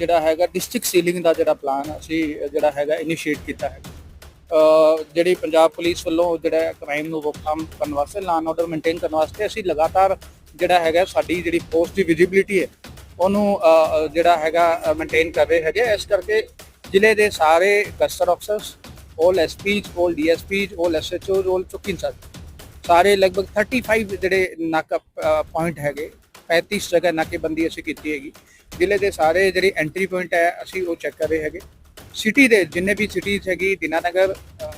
ਜਿਹੜਾ ਹੈਗਾ district ceiling ਦਾ ਜਿਹੜਾ ਪਲਾਨ ਅਸੀਂ ਜਿਹੜਾ ਹੈਗਾ ਇਨੀਸ਼ੀਏਟ ਕੀਤਾ ਹੈ। ਜਿਹੜੀ ਪੰਜਾਬ ਪੁਲਿਸ ਵੱਲੋਂ ਜਿਹੜਾ ਕ੍ਰਾਈਮ ਨੂੰ ਰੋਕਥਾਮ ਕਰਨ ਵਾਸਤੇ ਲਾਅ ਆਰਡਰ ਮੇਨਟੇਨ ਕਰਨ ਵਾਸਤੇ ਅਸੀਂ ਲਗਾਤਾਰ ਜਿਹੜਾ ਹੈਗਾ ਸਾਡੀ ਜਿਹੜੀ ਪੋਸਟ ਦੀ ਵਿਜ਼ਿਬਿਲਿਟੀ ਹੈ, ਉਹਨੂੰ ਜਿਹੜਾ ਹੈਗਾ ਮੇਨਟੇਨ ਕਰ ਰਹੇ ਹੈਗੇ। ਇਸ ਕਰਕੇ ਜ਼ਿਲ੍ਹੇ ਦੇ ਸਾਰੇ castor officers all SPs all DSPs all SHOs all ਚੁੱਕੀ ਸਰ ਸਾਰੇ ਲਗਭਗ 35 ਜਿਹੜੇ ਨਾਕਾ ਪੁਆਇੰਟ ਹੈਗੇ। 35 ਜਗ੍ਹਾ ਨਾਕੇਬੰਦੀ ਅਸੀਂ ਕੀਤੀ ਹੈਗੀ। ਜ਼ਿਲ੍ਹੇ ਦੇ ਸਾਰੇ ਜਿਹੜੇ ਐਂਟਰੀ ਪੁਆਇੰਟ ਹੈ, ਅਸੀਂ ਉਹ ਚੈੱਕ ਕਰ ਰਹੇ ਹੈਗੇ। ਸਿਟੀ ਦੇ ਜਿੰਨੇ ਵੀ ਸਿਟੀਜ਼ ਹੈਗੀ, ਦਿਨਾਨਗਰ